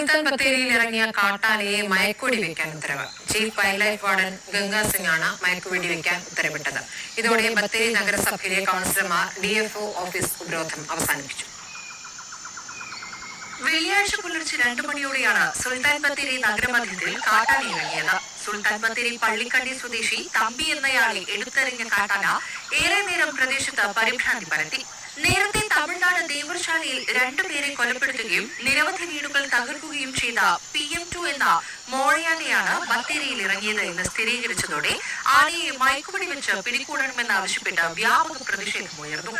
സുൽത്താൻ ബത്തേരിയിൽ ഇറങ്ങിയ കാട്ടാനയെ മയക്കുവെടി വെക്കാൻ ഉത്തരവ്. Chief wild life warden Ganga Singh ആണ് മയക്കുവെടി വെക്കാൻ ഉത്തരവിട്ടത്. ഇതോടെ ബത്തേരി നഗരസഭയിലെ കൗൺസിലർമാർ ഡിഎഫ്ഒ ഓഫീസ് ഉപരോധം അവസാനിപ്പിച്ചു. വെള്ളിയാഴ്ച പുലർച്ചെ രണ്ടു മണിയോടെയാണ് സുൽത്താൻ ബത്തേരി നഗരമധ്യത്തിൽ കാട്ടാന ഇറങ്ങിയത്. സുൽത്താൻ ബത്തേരി പള്ളിക്കണ്ടി സ്വദേശി തമ്പി എന്നയാളെ എടുത്തെറിഞ്ഞ കാട്ടാന ഏറെ നേരം പ്രദേശത്ത് പരിഭ്രാന്തി പരത്തി. നേരത്തെ തമിഴ്നാട് ദേവർശാലയിൽ രണ്ടുപേരെ കൊലപ്പെടുത്തുകയും നിരവധി വീടുകൾ തകർക്കുകയും ചെയ്ത പി എം ടു എന്ന മോഴയാനയാണ് ബത്തേരിയിൽ ഇറങ്ങിയത് എന്ന് സ്ഥിരീകരിച്ചതോടെ ആനയെ മയക്കുപിടി വെച്ച് പിടികൂടണമെന്നാവശ്യപ്പെട്ട് വ്യാപക പ്രതിഷേധമുയർന്നു.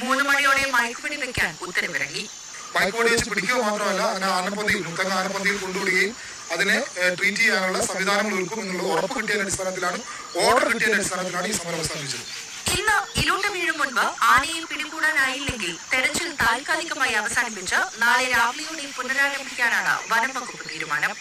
മൂന്ന് മണിയോടെ മയക്കുപിടി വെക്കാൻ ഉത്തരവിറങ്ങി. മയക്കുപടി വെച്ച് പിടിക്കുക മാത്രമല്ല ആനപ്പന്തിയിൽ കൊണ്ടുവിടുകയും അതിനെ ട്രീറ്റ് ചെയ്യാനുള്ള സംവിധാനങ്ങൾ ഒരുക്കും എന്നുള്ളത് ഉറപ്പ് കിട്ടിയതിന്റെ അടിസ്ഥാനത്തിലാണ് ഓർഡർ കിട്ടിയതിന്റെ അടിസ്ഥാനത്തിലാണ് ഈ സമരം അവസാനിച്ചത് ഇന്ന് ഇലോട്ട് വീഴും മുൻപ് ആനയെ പിടികൂടാനായില്ലെങ്കിൽ തെരച്ചിൽ താൽക്കാലികമായി അവസാനിപ്പിച്ച് നാളെ രാവിലെയോടെ പുനരാരംഭിക്കാനാണ് വനം വകുപ്പ് തീരുമാനം.